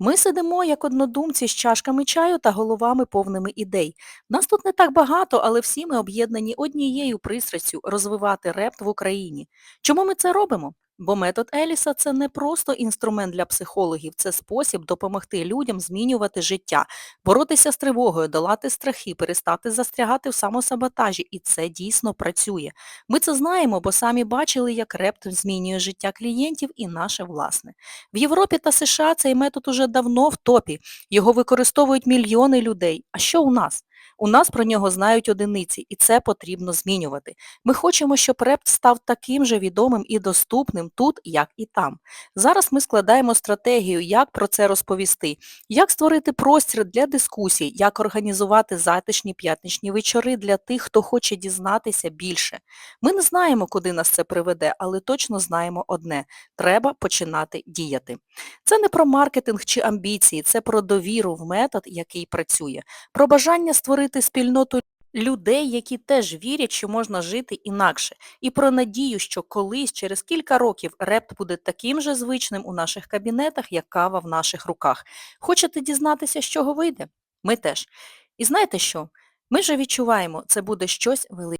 Ми сидимо як однодумці з чашками чаю та головами повними ідей. Нас тут не так багато, але всі ми об'єднані однією пристрастю розвивати репт в Україні. Чому ми це робимо? Бо метод Еліса– це не просто інструмент для психологів, це спосіб допомогти людям змінювати життя, боротися з тривогою, долати страхи, перестати застрягати в самосаботажі. І це дійсно працює. Ми це знаємо, бо самі бачили, як репт змінює життя клієнтів і наше власне. В Європі та США цей метод уже давно в топі. Його використовують мільйони людей. А що у нас? У нас про нього знають одиниці, і це потрібно змінювати. Ми хочемо, щоб репт став таким же відомим і доступним тут, як і там. Зараз ми складаємо стратегію, як про це розповісти, як створити простір для дискусій, як організувати затишні п'ятничні вечори для тих, хто хоче дізнатися більше. Ми не знаємо, куди нас це приведе, але точно знаємо одне – треба починати діяти. Це не про маркетинг чи амбіції, це про довіру в метод, який працює, про бажання створити спільноту людей, які теж вірять, що можна жити інакше, і про надію, що колись, через кілька років, репт буде таким же звичним у наших кабінетах, як кава в наших руках. Хочете дізнатися, з чого вийде? Ми теж. І знаєте що? Ми вже відчуваємо, це буде щось велике.